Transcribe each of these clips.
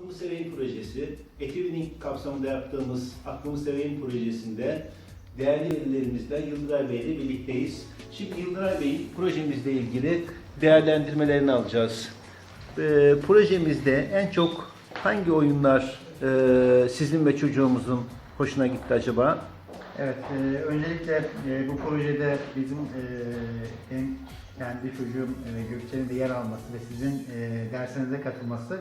Aklımı Seveyim projesi, Etivining kapsamında yaptığımız Aklımı Seveyim projesinde değerli velilerimizle Yıldıray Bey ile birlikteyiz. Şimdi Yıldıray Bey'in projemizle ilgili değerlendirmelerini alacağız. Ee, projemizde en çok hangi oyunlar e, sizin ve çocuğumuzun hoşuna gitti acaba? Evet, e, öncelikle e, bu projede bizim e, hem kendi çocuğum e, Gökçe'nin de yer alması ve sizin e, dersinize katılması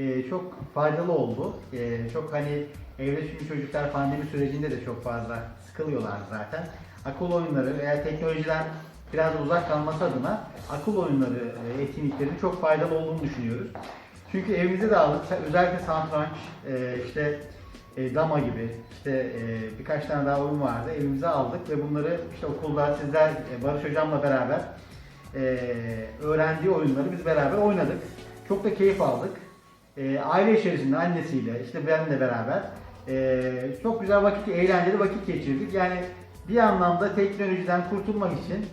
e, çok faydalı oldu. E, çok hani evde çünkü çocuklar pandemi sürecinde de çok fazla sıkılıyorlar zaten. Akıl oyunları veya teknolojiden biraz uzak kalması adına akıl oyunları e, etkinliklerinin çok faydalı olduğunu düşünüyoruz. Çünkü evimize de aldık. Özellikle satranç, e, işte e, dama gibi işte e, birkaç tane daha oyun vardı. Evimize aldık ve bunları işte okulda sizler e, Barış hocamla beraber e, öğrendiği oyunları biz beraber oynadık. Çok da keyif aldık. E, aile içerisinde annesiyle işte benimle beraber e, çok güzel vakit, eğlenceli vakit geçirdik. Yani bir anlamda teknolojiden kurtulmak için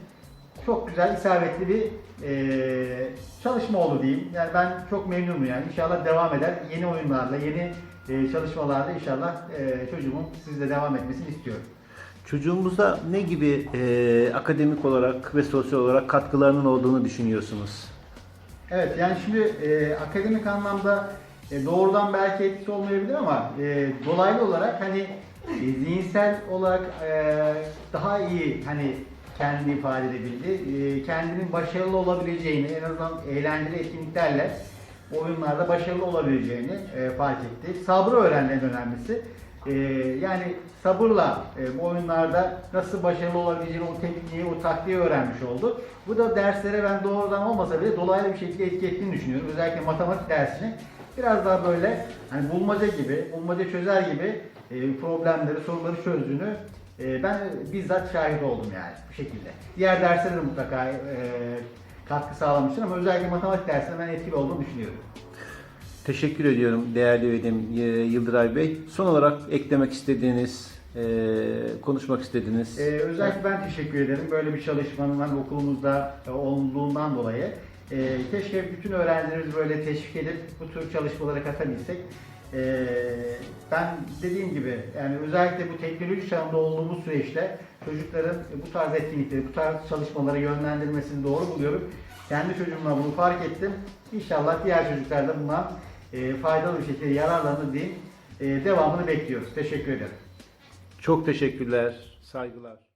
çok güzel, isabetli bir e, çalışma oldu diyeyim. Yani ben çok memnunum yani. İnşallah devam eder. Yeni oyunlarla, yeni e, çalışmalarda inşallah e, çocuğumun sizle devam etmesini istiyorum. Çocuğumuza ne gibi e, akademik olarak ve sosyal olarak katkılarının olduğunu düşünüyorsunuz? Evet yani şimdi e, akademik anlamda e, doğrudan belki etkisi olmayabilir ama e, dolaylı olarak hani e, zihinsel olarak e, daha iyi hani kendini ifade edebildi. E, kendinin başarılı olabileceğini en azından eğlenceli etkinliklerle oyunlarda başarılı olabileceğini e, fark etti. Sabrı öğrendi en önemlisi. E, yani sabırla e, bu oyunlarda nasıl başarılı olabileceğini, o tekniği, o taktiği öğrenmiş oldu. Bu da derslere ben doğrudan olmasa bile dolaylı bir şekilde etki ettiğini düşünüyorum. Özellikle matematik dersini biraz daha böyle hani bulmaca gibi, bulmaca çözer gibi e, problemleri, soruları çözdüğünü e, ben bizzat şahit oldum yani bu şekilde. Diğer derslere de mutlaka katkı sağlamıştır ama özellikle matematik dersinde ben etkili olduğunu düşünüyorum. Teşekkür ediyorum değerli üyedim e, Yıldıray Bey. Son olarak eklemek istediğiniz, e, konuşmak istediğiniz. Ee, özellikle ben teşekkür ederim böyle bir çalışmanın hani okulumuzda e, olduğundan dolayı. Ee, keşke bütün öğrencilerimizi böyle teşvik edip bu tür çalışmalara katabilsek. Ee, ben dediğim gibi yani özellikle bu teknoloji çağında olduğumuz süreçte çocukların bu tarz etkinlikleri, bu tarz çalışmalara yönlendirmesini doğru buluyorum. Kendi çocuğumla bunu fark ettim. İnşallah diğer çocuklar da bundan e, faydalı bir şekilde yararlanır diyeyim. E, devamını bekliyoruz. Teşekkür ederim. Çok teşekkürler, saygılar.